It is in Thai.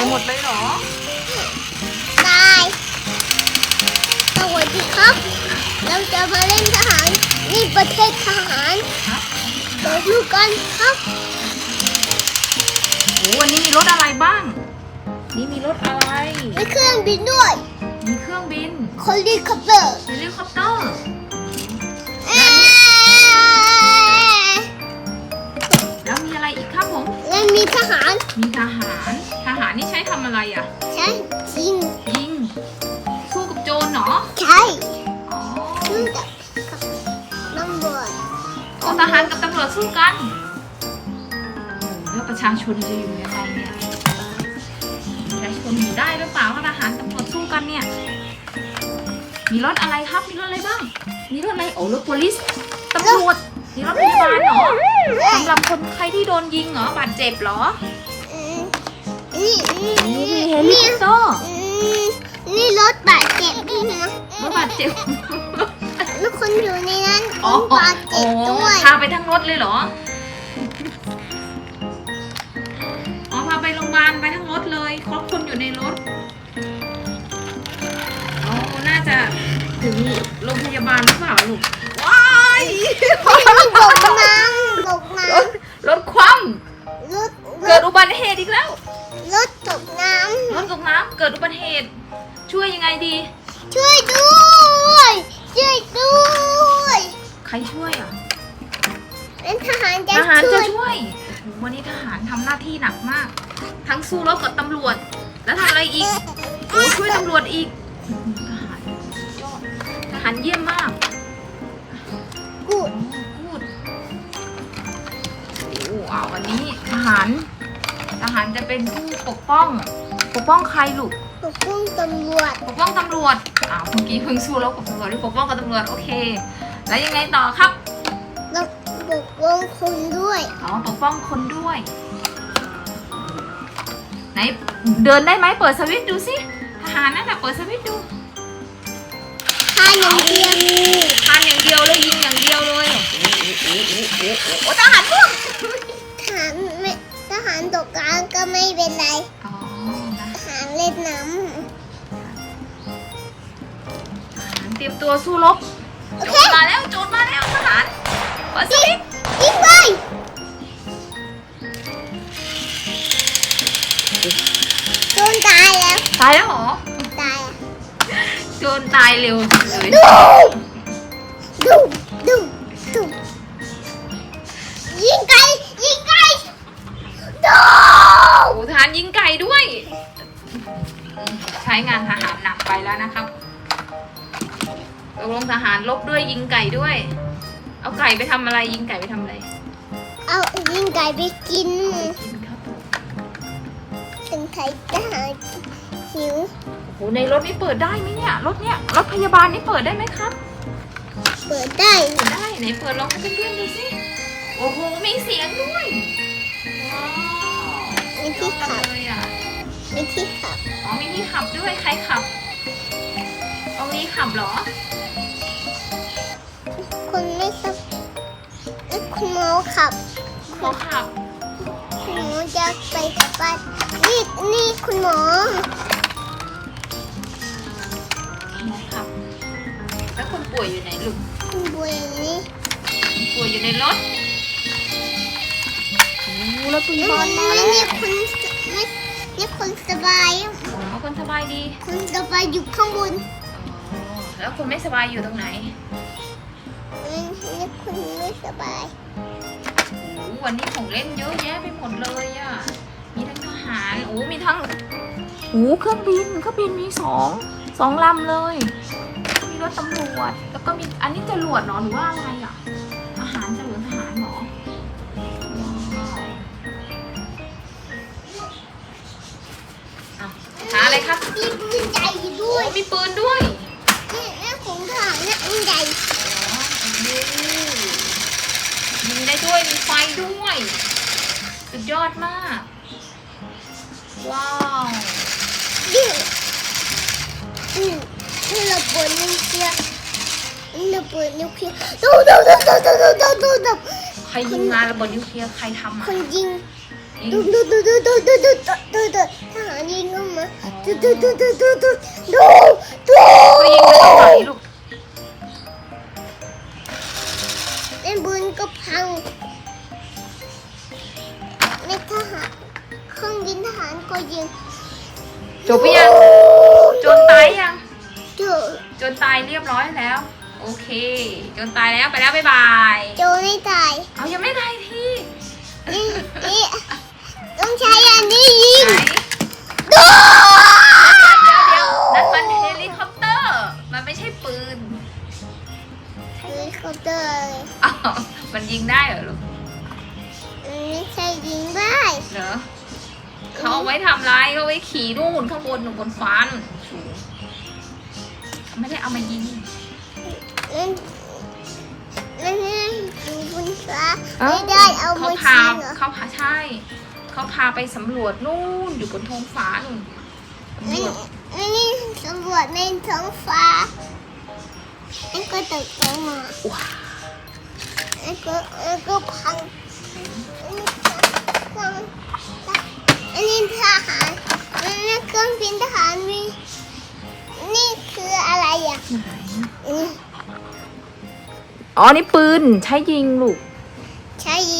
ายหมดเลยเหรอ ตายสวัสดีครับ เราจะมาเล่นทหาร นี่ประเทศทหารครับเดี๋ยวดูกันครับ โอ้วันนี้มีรถอะไรบ้าง นี่มีรถอะไร มีเครื่องบินด้วย มีเครื่องบินคอลิคอปเตอร์เฮลิคอปเตอร์ เอ๊ะแล้วมีอะไรอีกครับผม และมีทหาร มีทหารทหาร นี่ใช้ทำอะไรอะ ใช่จริงยิงสู้กับโจรเหรอใช่อ๋อซึ่งกับกับตำรวจโอ้ทหารกับตำรวจสู้กันโอ้แล้วประชาชนจะอยู่ยังไงเนี่ยประชาชนอยู่ได้หรือเปล่าถ้าทหารตำรวจสู้กันเนี่ย มีรถอะไรครับมีรถอะไรบ้าง มีรถอะไรโอ้รถ police ตำรวจมีรถพยาบาลเหรอสำหรับคนใครที่โดนยิงเหรอบาดเจ็บเหรออืม นี่นี่โอ้มีนี่เฮลิคอปเตอร์อืมนี่รถบาดเจ็บด้วยนะรถบาดเจ็บแล้วคนอยู่ในนั้นอ๋อคนบาดเจ็บด้วยพาไปทั้งรถเลยเหรอ อ๋อพาไปโรงพยาบาลไปทั้งรถเลยครบคนอยู่ในรถอ๋อน่าจะถึงโรงพยาบาลหรือเปล่าลูกว้ายตกน้ำ ช่วยยังไงดีำช่วยด้วย ช่วยด้วยใครช่วยอะเป็นทหารจะทหารช่จะวยช่วยโอ้โหวันนี้ทหารทำหน้าที่หนักมาก ทั้งสู้รบกับตำรวจ แล้วทำอะไรอีกโอ้ช่วยตำรวจอีกอื้อหือทหารสุดยอดทหารเยี่ยมมาก กูดพูดโอ้ว้าววันนี้ทหาร ทหารจะเป็นผู้ปกป้อง ปกป้องใครลูก ปกป้องตำรวจ ปกป้องตำรวจอ้าวเมื่อกี้เพิ่งสู้รบกับตำรวจหรือปกป้องกับตำรวจโอเค แล้วยังไงต่อครับแล้วปกป้องคนด้วยอ๋อปกป้องคนด้วย ไหนเดินได้ไหมเปิดสวิตช์ดูสิทหารนั่นแหละเปิดสวิตช์ดูถ้าอย่างเดียวทานอย่างเดียวเลยยิงอย่างเดียวเลยโอ้ทหารพุ่งทหารไม่ทหารตกกลางก็ไม่เป็นไรอ๋อนะทหารเล่ นน้ทหารเตรียมตัวสู้รบำโอโจเครมาแล้วโจรมาแล้วทหารเปิดสวิตช์ยิงไปโดนตายแล้วตายแล้วเหรอตายอะโจรตายเร็วจังเลย ดูดูดูดูยิงไก่ยิงไก่ดูโอ้ทหารยิงไก่ด้วย ใช้งานทหารหนักไปแล้วนะครับตกลงทหารลบด้วยยิงไก่ด้วย เอาไก่ไปทำอะไรยิงไก่ไปทำอะไรเอายิงไก่ไปกินกินครับเป็นไข่ทหารหิวโอ้โหในรถนี่เปิดได้ไหมเนี่ยรถเนี่ยรถพยาบาลนี่เปิดได้ไหมครับ เปิดได้เปิดได้ไหนเปิดลองให้เพื่อนๆดูสิโอ้โหมีเสียงด้วยว้าวมีที่ขับ เลยอะ มีที่ขับ อ๋อมีที่ขับด้วยใครขับตรงนี้ขับเหรอคนไม่ขับเอ้ยคุณหมอขับ หมอขับ คุณหมอจะไปไปนี่นี่คุณหมอหมอขับ แล้วคนป่วยอยู่ไหนลูกคุณบุยนี่คนป่วยอยู่ในรถ โอ้แล้วปืนนี่บอลมานี่แล้วนี่คุณ นี่นี่คนสบายอ๋อคนสบายดีคนสบายอยู่ข้างบนอ๋อแล้วคนไม่สบายอยู่ตรงไหนนี่นี่คุณไม่สบายโอ้วันนี้ของเล่นเยอะแยะไปหมดเลยอะมีทั้งทหารโอ้มีทั้งโอ้เครื่องบินเครื่องบินมีสองสองลำเลย มีรถตำรวจแล้วก็มีอันนี้จรวดเหรอหรือว่าอะไรอะ มีปืนใหญ่ด้โอ้วยมีปืนด้วย นี่นี่ของทหารนี่ปืนใหญ่อ๋อโอ้โหยิงได้ด้วย มีไฟด้วย สุดยอดมาก ว้าว นี่นี่นี่ระเบิดนิวเคลียร์นี่ระเบิดนิวเคลียร์ดูดูดูดูดูดูดูดูใครยิงมาระเบิดนิวเคลียร์ใครทำคอะนยิงยิง ดูดูดูดูดูดูดูดูดูทหารยิงเข้ามาดูดูดูดูดูดูดูดูก็ยิงไปตรงไหนลูกเล่นปืนก็พังในทหารเครื่องบินทหารก็ยิงจบไปยังโจนตายยังดูโจนตายเรียบร้อยแล้ว โอเคโจนตายแล้วไปแล้วบ๊ายบายโจไม่ตายเอายังไม่ตายทีนี่นี่ ต้องใช้อันนี้ยิงไหนดูเดี๋ยวเดี๋ยวนั่นมันเฮลิคอปเตอร์ มันไม่ใช่ปืนเฮลิคอปเตอร์เลยอ้าวมันยิงได้เหรอลูกมันไม่ใช่ยิงได้เหรอเขาเอาไว้ทำไรเขาเอาไว้ขี่นู่นข้างบนหนูบนฟ้านู่นสูงไม่ได้เอามายิงนั่นนั่นนั่นอยู่บนฟ้าไม่ได้เอาเขามาพายิงเหรอ เขาพาใช่ เขาพาไปสำรวจนู่นอยู่บนท้องฟ้านู่นสำรนี่วจนี่สำรวจในท้องฟ้าไอ้ก็ตกลงมาว้าวไอ้ก็ไอ้ก็พังอันนี้พังอันนี้ทหารอันนี้เครื่องบินทหารมีนี่คืออะไรอะอืมอ๋อนี่ปืนใช้ยิงลูก ใช้ยิ